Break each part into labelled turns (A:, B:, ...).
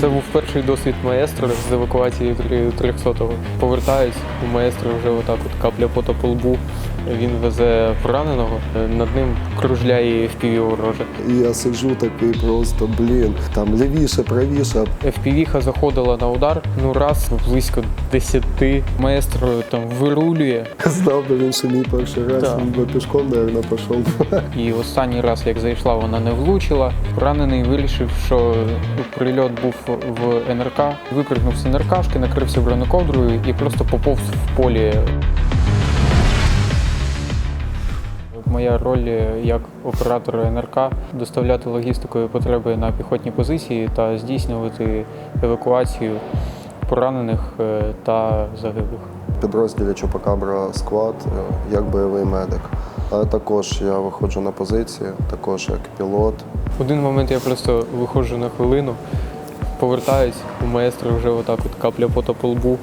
A: Це був перший досвід маестро з евакуації 300-го. Повертаюсь, у маестро вже отак от капля пота по лбу. Він везе пораненого, над ним кружляє FPV вороже.
B: Я сиджу такий просто, блін, там лівіше, правіше.
A: FPV-ха заходила на удар, ну раз близько 10. Маестро там вирулює.
B: Знав би він, що мій перший раз,
A: Так.
B: він би пішком, мабуть, пішов.
A: І останній раз, як зайшла, вона не влучила. Поранений вирішив, що прильот був в НРК. Випрыгнув з НРКшки, накрився бронековдрою і просто поповз в полі. Моя роль як оператора НРК доставляти логістикою потреби на піхотні позиції та здійснювати евакуацію поранених е, та загиблих.
B: Підрозділі Чупакабра Сквад е, як бойовий медик. Але також я виходжу на позиції, також як пілот.
A: В один момент я просто виходжу на хвилину, повертаюсь, у маестро вже отак от капля пота по лбу,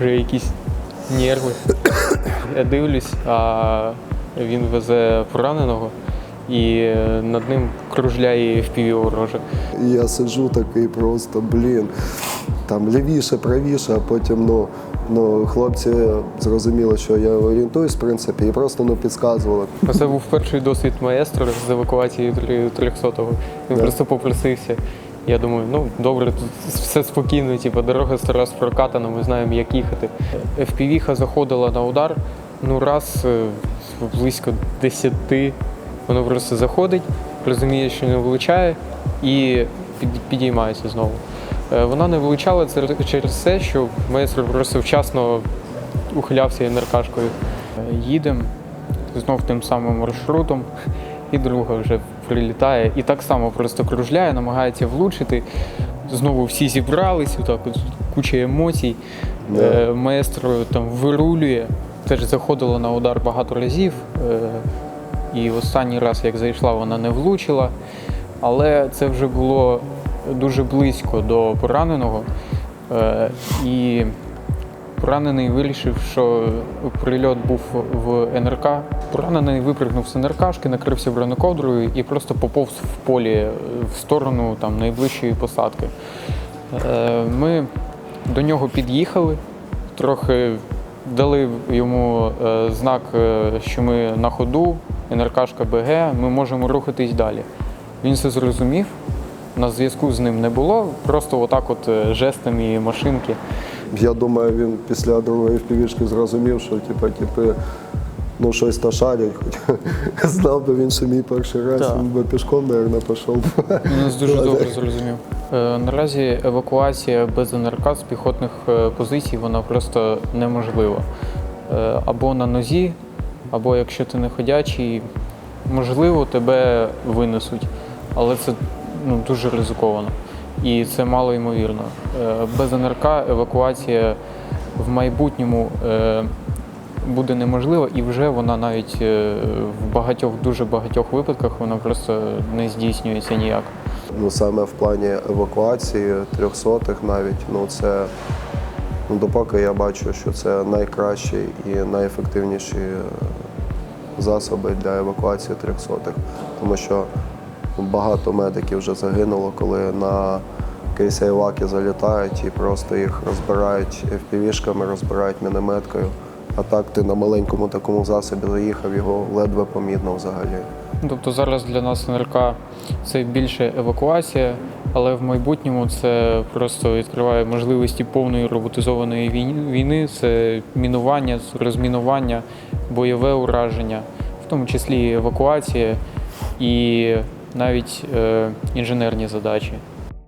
A: вже якісь нерви. Я дивлюсь, а він везе пораненого і над ним кружляє FPV вороже.
B: Я сиджу такий просто, блін, там лівіше, правіше, а потім ну, ну, хлопці зрозуміли, що я орієнтуюсь, в принципі, і просто ну, підказували.
A: Це був перший досвід маестро з евакуації 300-го. Він
B: Да.
A: просто попросився. Я думаю, ну добре, тут все спокійно, типу, дорога зараз прокатана, ми знаємо, як їхати. FPV-ха заходила на удар, ну раз е, близько 10, воно просто заходить, розуміє, що не влучає, і підіймається знову. Е, Вона не влучала через те, що маестро просто вчасно ухилявся НРКшкою. Е, Їдемо знов тим самим маршрутом, і друга вже прилітає. І так само просто кружляє, намагається влучити. Знову всі зібрались, отак от куча емоцій.
B: Да.
A: Е, Маестро там вирулює. Теж заходила на удар багато разів. Е, І останній раз, як зайшла, вона не влучила. Але це вже було дуже близько до пораненого. Е, І Поранений вирішив, що прильот був в НРК. Поранений випрыгнув з НРКшки, накрився бронековдрою і просто поповз в полі е, в сторону там, найближчої посадки. Е, Ми до нього під'їхали, трохи дали йому е, знак, що ми на ходу, НРКшка БГ, ми можемо рухатись далі. Він це зрозумів, на зв'язку з ним не було, просто отак от жестами машинки.
B: Я думаю, він після другої впівішки зрозумів, що типу, типу, ну щось та шарять. Хоч знав би він, що мій перший раз,
A: Так.
B: він би пішком, мабуть, пішов.
A: Він нас дуже добре зрозумів. Е, Наразі евакуація без НРК з піхотних е, позицій вона просто неможлива. Е, Або на нозі, або якщо ти не ходячий, можливо, тебе винесуть, але це ну, дуже ризиковано. І це мало ймовірно. Е, Без НРК евакуація в майбутньому е, буде неможлива, і вже вона навіть е, в багатьох, дуже багатьох випадках вона просто не здійснюється ніяк.
B: Ну саме в плані евакуації трьохсотих навіть, ну це ну, допоки я бачу, що це найкращі і найефективніші засоби для евакуації трьохсотих. Тому що багато медиків вже загинуло, коли на кейси Іваки залітають і просто їх розбирають FPV-шками, розбирають мінометкою. А так ти на маленькому такому засобі заїхав, його ледве помітно взагалі.
A: Тобто зараз для нас НРК це більше евакуація, але в майбутньому це просто відкриває можливості повної роботизованої війни, це мінування, розмінування, бойове ураження, в тому числі евакуація і навіть е, інженерні задачі.